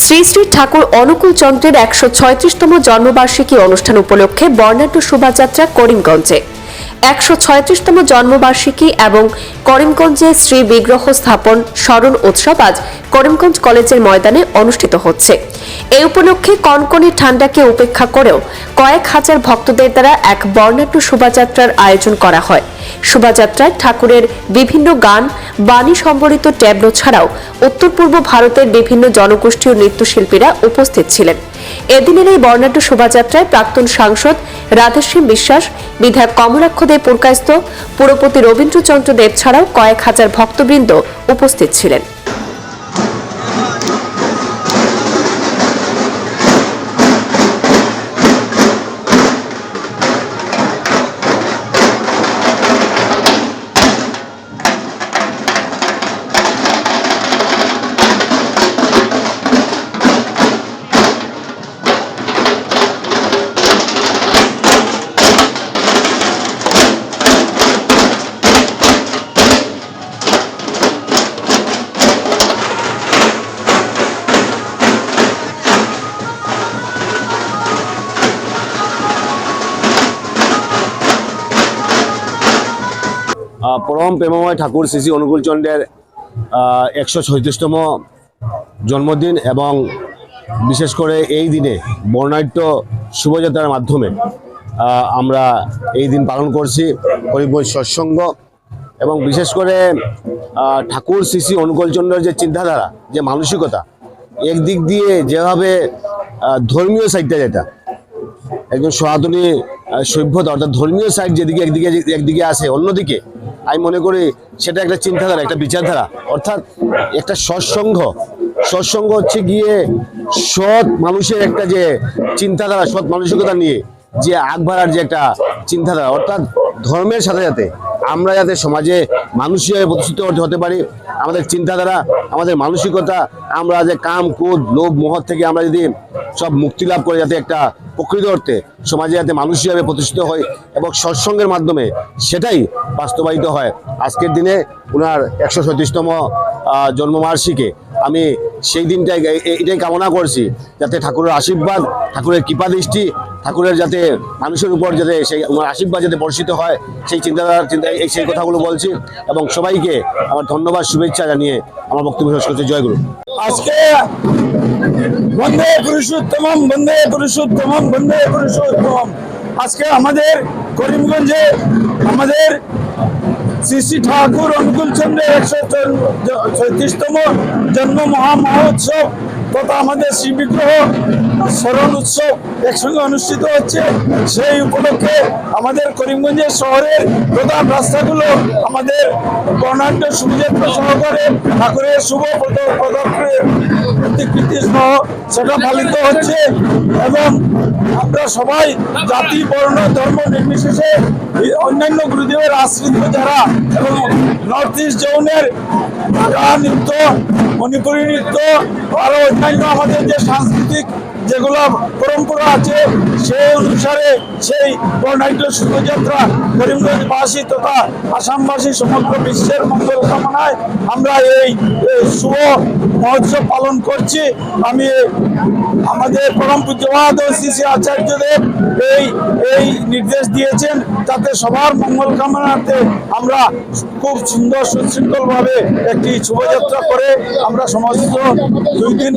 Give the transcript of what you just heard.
শ্রী শ্রী ঠাকুর অনুকূল চন্দ্রের একশো ছয়ত্রিশতম জন্মবার্ষিকী অনুষ্ঠান উপলক্ষে বর্ণাঢ্য শোভাযাত্রা করিমগঞ্জে। একশো ছয়ত্রিশতম জন্মবার্ষিকী এবং করিমগঞ্জে শ্রী বিগ্রহ স্থাপন স্মরণ উৎসব আজ করিমগঞ্জ কলেজের ময়দানে অনুষ্ঠিত হচ্ছে। এই উপলক্ষে কনকনে ঠান্ডাকে উপেক্ষা করেও কয়েক হাজার ভক্তদের দ্বারা এক বর্ণাঢ্য শোভাযাত্রার আয়োজন করা হয়। শোভাযাত্রায় ঠাকুরের বিভিন্ন গান, বাণী সম্বলিত ট্যাবলো ছাড়াও উত্তর পূর্ব ভারতের বিভিন্ন জনগোষ্ঠী ও নৃত্যশিল্পীরা উপস্থিত ছিলেন। এদিনের এই বর্ণাঢ্য শোভাযাত্রায় প্রাক্তন সাংসদ রাধেশ্যাম বিশ্বাস, বিধায়ক কমলাক্ষ দেব পুরকায়স্থ, পুরপতি রবীন্দ্রচন্দ্র দেব ছাড়াও কয়েক হাজার ভক্তবৃন্দ উপস্থিত ছিলেন। পরম প্রেমময় ঠাকুর শ্রী শ্রী অনুকূল চন্দ্রের একশো ছয়ত্রিশতম জন্মদিন এবং বিশেষ করে এই দিনে বর্ণাঢ্য শুভযাত্রার মাধ্যমে আমরা এই দিন পালন করছি করিমগঞ্জ সৎসঙ্গ এবং বিশেষ করে ঠাকুর শ্রী শ্রী অনুকূল চন্দ্রের যে চিন্তাধারা, যে মানসিকতা, একদিক দিয়ে যেভাবে ধর্মীয় সাইডটা যেটা একজন সনাতনী সভ্যতা অর্থাৎ ধর্মীয় সাইড যেদিকে একদিকে একদিকে আছে অন্যদিকে আমি মনে করি সেটা একটা চিন্তাধারা, একটা বিচারধারা। অর্থাৎ একটা সৎসংঘ সৎসঙ্গ হচ্ছে গিয়ে সৎ মানুষের একটা যে চিন্তাধারা, সৎ মানসিকতা নিয়ে যে আগ বাড়ার যে একটা চিন্তাধারা, অর্থাৎ ধর্মের সাথে সাথে আমরা যাতে সমাজে মানুষ হিসেবে প্রতিষ্ঠিত হতে পারি, আমাদের চিন্তাধারা, আমাদের মানসিকতা, আমরা যে কাম, ক্রোধ, লোভ মোহ থেকে আমরা যদি সব মুক্তি লাভ করে যাতে একটা প্রকৃত অর্থে সমাজে যাতে মানুষ হিসাবে প্রতিষ্ঠিত হয় এবং সৎসঙ্গের মাধ্যমে সেটাই বাস্তবায়িত হয়। আজকের দিনে ওনার একশো সৈত্রিশতম জন্মবার্ষিকে। আমি সেই দিনটাই এটাই কামনা করছি, যাতে ঠাকুরের আশীর্বাদ, ঠাকুরের কৃপা দৃষ্টি ঠাকুরের যাতে মানুষের উপর যাতে সেই আমার আশীর্বাদ যাতে বর্ষিত হয়, সেই চিন্তাধারা চিন্তা, এই সেই কথাগুলো বলছি এবং সবাইকে আমার ধন্যবাদ, শুভেচ্ছা জানিয়ে আমার বক্তব্য শেষ করছি। জয়গুরু আজকে বন্দে পুরুষোত্তম বন্দে পুরুষোত্তম বন্দে পুরুষোত্তম আজকে আমাদের করিমগঞ্জে আমাদের শ্রী শ্রী ঠাকুর অনুকূল চন্দ্রের একশো ছত্রিশতম জন্ম মহা মহোৎসব তথা আমাদের শ্রী বিগ্রহ স্মরণ উৎসব একসঙ্গে অনুষ্ঠিত হচ্ছে। সেই উপলক্ষে আমাদের করিমগঞ্জের শহরের প্রধান রাস্তাগুলো আমাদের বর্ণাঢ্য শুভযাত্রা সহকারে ঠাকুরের শুভ প্রতিকৃতি সহ সেটা পালিত হচ্ছে এবং আমরা সবাই জাতি, বর্ণ, ধর্ম নির্বিশেষে অন্যান্য গুরুদেবের আশ্রিত যারা এবং নর্থ ইস্ট জোনের নৃত্য, মণিপুরী নৃত্য, আরও অন্যান্য আমাদের যে সাংস্কৃতিক যেগুলো পরম্পরা আছে, সেই অনুসারে সেই বর্ণাঢ্য শোভাযাত্রা করিমগঞ্জবাসী তথা আসামবাসী সমগ্র বিশ্বের মঙ্গল কামনায় আমরা এই শুভ মহোৎসব পালন করছি। আমি আমাদের পরম পূজ্যবাদ শ্রী আচার্যদেব এই এই নির্দেশ দিয়েছেন যাতে সবার মঙ্গল কামনাতে আমরা খুব সুন্দর সুশৃঙ্খলভাবে একটি শোভাযাত্রা করে আমরা সমস্ত দুই দিন